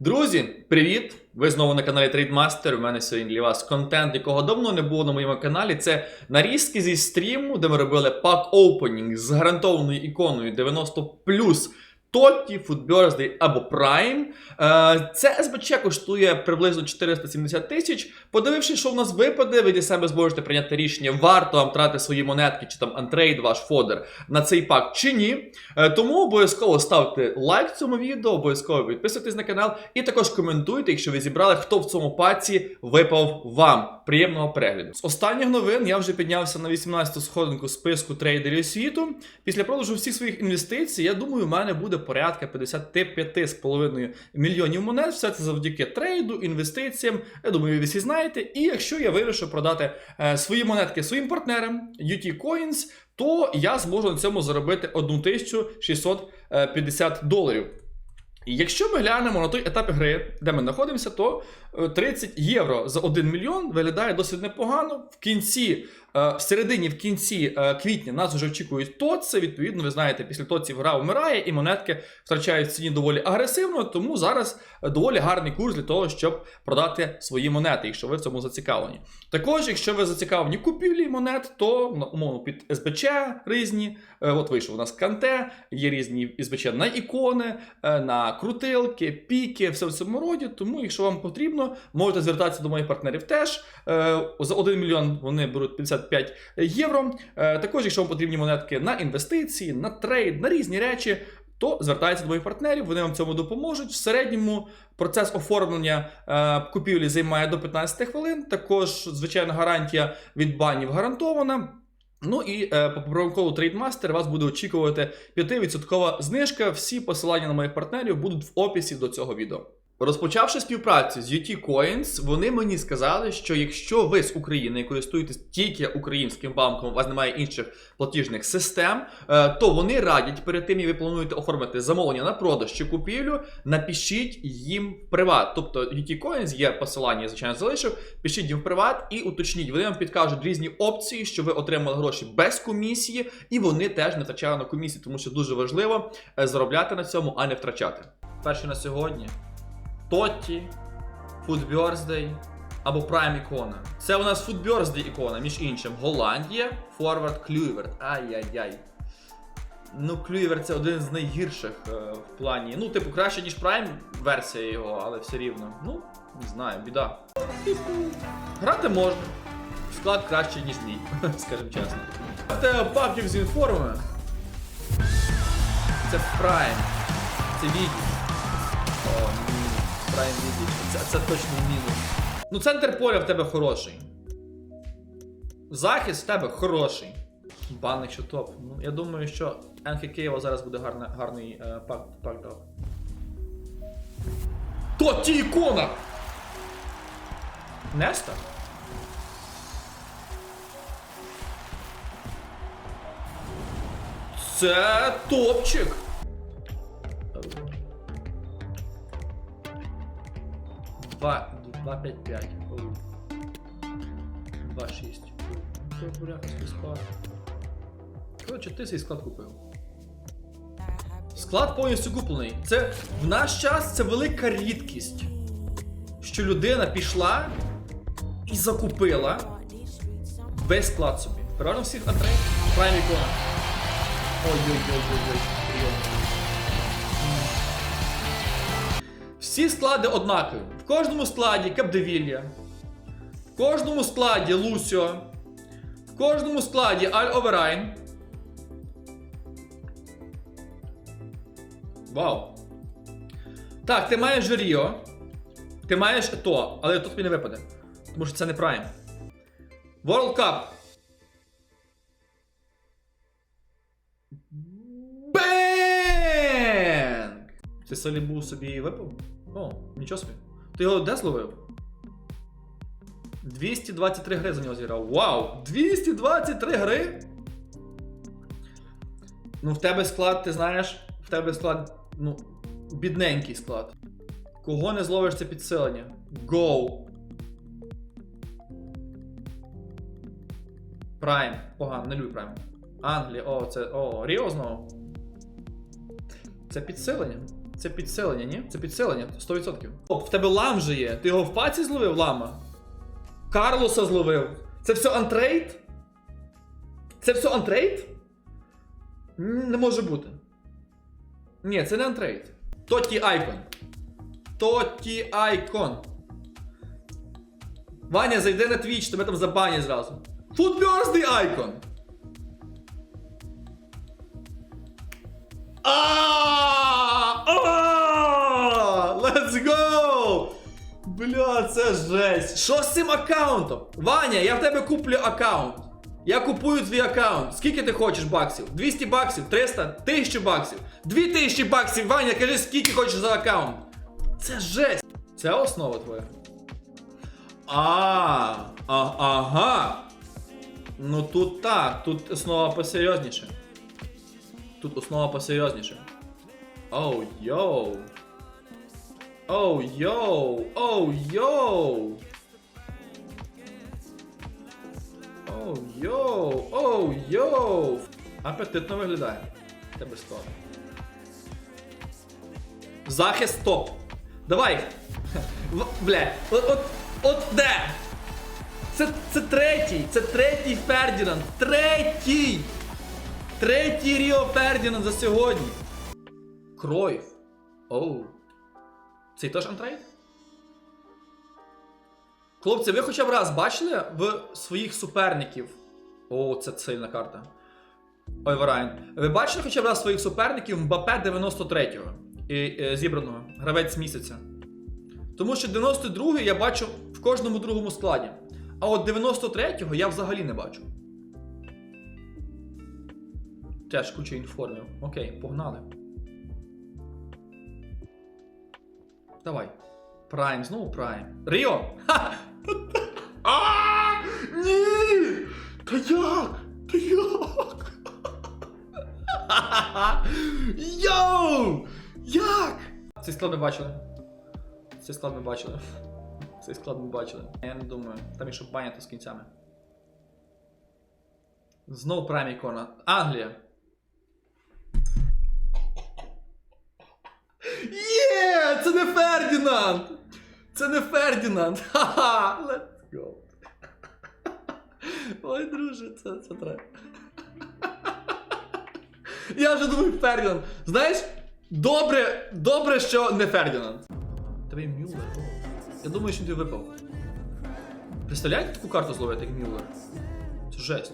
Друзі, привіт! Ви знову на каналі Трейдмастер. У мене сьогодні для вас контент, якого давно не було на моєму каналі. Це нарізки зі стріму, де ми робили пак опенінг з гарантованою іконою 90 Тотті, Food або Prime. Е, Це СБЧ коштує приблизно 470 тисяч. Подивившись, що в нас випаде, ви для себе зможете прийняти рішення, варто вам тратити свої монетки чи там антрейд, ваш фодер на цей пак чи ні. Е, Тому обов'язково ставте лайк цьому відео, обов'язково підписуйтесь на канал і також коментуйте, якщо ви зібрали, хто в цьому паці випав вам. Приємного перегляду. З останніх новин я вже піднявся на 18-ту сходинку списку трейдерів світу. Після продажу всіх своїх інвестицій, я думаю, у мене буде порядка 55,5 мільйонів монет. Все це завдяки трейду, інвестиціям. Я думаю, ви всі знаєте. І якщо я вирішу продати е, свої монетки своїм партнерам UT Coins, то я зможу на цьому заробити 1650 доларів. Якщо ми глянемо на той етап гри, де ми знаходимося, то е, 30 євро за 1 мільйон виглядає досить непогано. В кінці, е, в середині, в кінці е, квітня нас вже очікують ТОЦи. Відповідно, ви знаєте, після ТОЦів гра вмирає і монетки втрачають в ціні доволі агресивно. Тому зараз е, доволі гарний курс для того, щоб продати свої монети, якщо ви в цьому зацікавлені. Також, якщо ви зацікавлені купівлі монет, то ну, умовно під СБЧ різні. Е, От вийшов у нас канте, є різні СБЧ на ікони, е, на крутилки, піки, все в цьому роді. Тому, якщо вам потрібно, можете звертатися до моїх партнерів теж. Е, За 1 мільйон вони беруть 55 євро. Е, Також, якщо вам потрібні монетки на інвестиції, на трейд, на різні речі. То звертайтеся до моїх партнерів, вони вам цьому допоможуть. В середньому процес оформлення е, купівлі займає до 15 хвилин. Також, звичайно, гарантія від банів гарантована. Ну і е, по промокоду Трейдмастер вас буде очікувати 5% знижка. Всі посилання на моїх партнерів будуть в описі до цього відео. Розпочавши співпрацю з UT Coins, вони мені сказали, що якщо ви з України користуєтесь тільки українським банком, у вас немає інших платіжних систем, е, то вони радять перед тим, як ви плануєте оформити замовлення на продаж чи купівлю, напишіть їм в приват. Тобто UT Coins є посилання, я звичайно залишив. Пишіть їм в приват і уточніть. Вони вам підкажуть різні опції, що ви отримали гроші без комісії, і вони теж не втрачали на комісії, тому що дуже важливо е, заробляти на цьому, а не втрачати. Перше на сьогодні. Тотті, Food або Prime ікона. Це у нас Birthday ікона, між іншим. Голландія, Forward Kluivert. Ай-яй-яй. Ну, Kluivert це один з найгірших е, в плані. Ну, типу, краще, ніж Prime версія його, але все рівно. Ну, не знаю, біда. Грати можна. Склад краще, ніж мій, скажімо чесно. Це папків з інформами. Це Prime. Це відео. Prime Video. Це, це точно мінус. Ну, центр поля в тебе хороший. Захист в тебе хороший. Банник що топ. Ну, я думаю, що НХ Києва зараз буде гарна, гарний е, пак, пак дав. То ті ікона! Неста? Це топчик! Два, два, п'ять, п'ять. Два, шість. Це буряківський склад. Коротше, ти свій склад купив. Склад повністю куплений. Це в наш час це велика рідкість, що людина пішла і закупила весь склад собі. Правильно всіх Андрей? Прайм ікона. Ой-ой-ой-ой-ой. прийом. Всі склади однакові. В кожному складі Капдевілля, в кожному складі Лусіо, в кожному складі Аль Оверайн. Вау. Так, ти маєш Ріо. Ти маєш то, але тут тобі не випаде. Тому що це не Прайм. World Cup. Бенг! Ти Салібу собі випав? О, нічого собі. Ти його де зловив? 223 гри за нього зіграв. Вау! 223 гри? Ну, в тебе склад, ти знаєш, в тебе склад, ну, бідненький склад. Кого не зловиш це підсилення? Go! Прайм. Погано, не люблю Прайм. Англія, о, це. О, Ріо знову. Це підсилення. Це підселення, ні? Це підселення, 100%. Оп, в тебе лам же є. Ти його в паці зловив лама? Карлоса зловив. Це все антрейд? Це все антрейд? Не може бути. Ні, це не антрейд. Тоті Айкон. Тоті Айкон. Ваня, зайди на Twitch, тебе там забанять зразу. Food Birthday А! Let's go! Бля, це жесть. Що з цим аккаунтом? Ваня, я в тебе куплю аккаунт. Я купую твій аккаунт. Скільки ти хочеш баксів? 200 баксів, 300, 1000 баксів, 2000 баксів. Ваня, кажи, скільки хочеш за аккаунт. Це жесть. Це основа твоя. А, а, ага. Ну тут так, тут основа посерйозніше. Тут основа посерйозніше. Оу, йоу. Оу, йоу. Оу, йоу. Оу, йоу. Оу, йоу. Апетитно виглядає. Тебе сто. Захист топ. Давай. Бля, от, от, от де? Це, це третій, це третій Фердінанд. Третій! Третій Ріо Фердінанд за сьогодні. Кройф. Оу. Цей теж антрейд? Хлопці, ви хоча б раз бачили в своїх суперників. О, це сильна карта. Ой, Варайн. Ви бачили хоча б раз своїх суперників Мбапе 93-го і, е, зібраного, гравець місяця. Тому що 92-й я бачу в кожному другому складі. А от 93-го я взагалі не бачу. Теж куча інформів. Окей, погнали. Давай. Прайм, знову Прайм. Ріо! Ні! Та як? Та як? Йоу! Як? Цей склад ми бачили. Цей склад ми бачили. Цей склад ми бачили. Я не думаю. Там ішов баня то з кінцями. Знов прайм ікона. Англія. Є! Це не Фердінанд! Це не Фердінанд! Ха-ха! Let's go! Ой, друже, це, це треба. Я вже думаю, Фердінанд. Знаєш, добре, добре, що не Фердінанд. Тебе Мюллер. Я думаю, що тобі випав. Представляєте таку карту зловити, як Мюллер? Це жесть.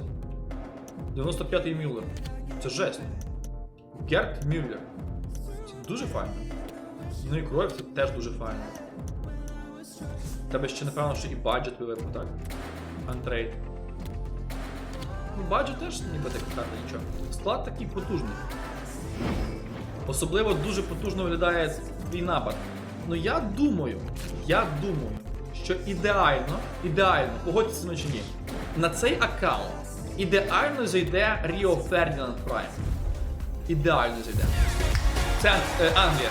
95-й Мюллер. Це жесть. Герт Мюллер. Це дуже файно. Ну і кров це теж дуже файно. Тебе ще напевно, що і баджет випав, так? Антрейд. Ну, баджет теж ніби така карта нічого. Склад такий потужний. Особливо дуже потужно виглядає твій напад. Ну я думаю, я думаю, що ідеально, ідеально, погодьтеся ну чи ні, на цей аккаунт ідеально зайде Ріо Фердінанд Прайм. Ідеально зайде. Це е, Англія.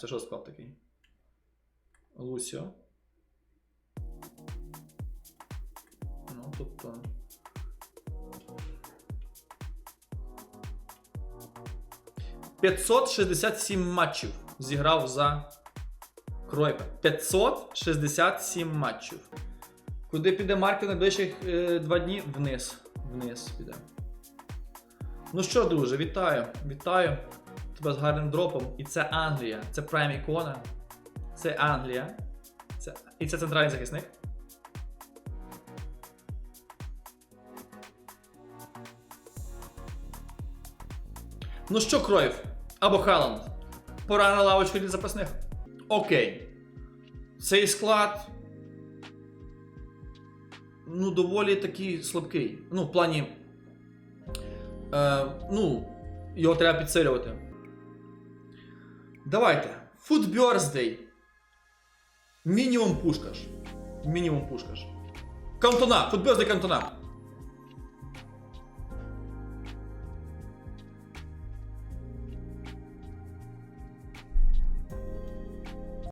Це що склад такий? Лусіо. Ну, тобто. «567 матчів зіграв за Кройпа. 567 матчів. Куди піде Марки найближчих е, два дні? Вниз. Вниз піде. Ну що, друже, вітаю. Вітаю тебе з гарним дропом. І це Англія. Це прайм ікона. Це Англія. Це... І це центральний захисник. Ну що, Кройф? Або Халанд. Пора на лавочку для запасних. Окей. Цей склад. Ну, доволі такий слабкий. Ну, в плані. Е, ну, його треба підсилювати. Давайте. Food Birthday. Мінімум пушкаш. Мінімум пушкаш. Кантона. Food Birthday Кантона.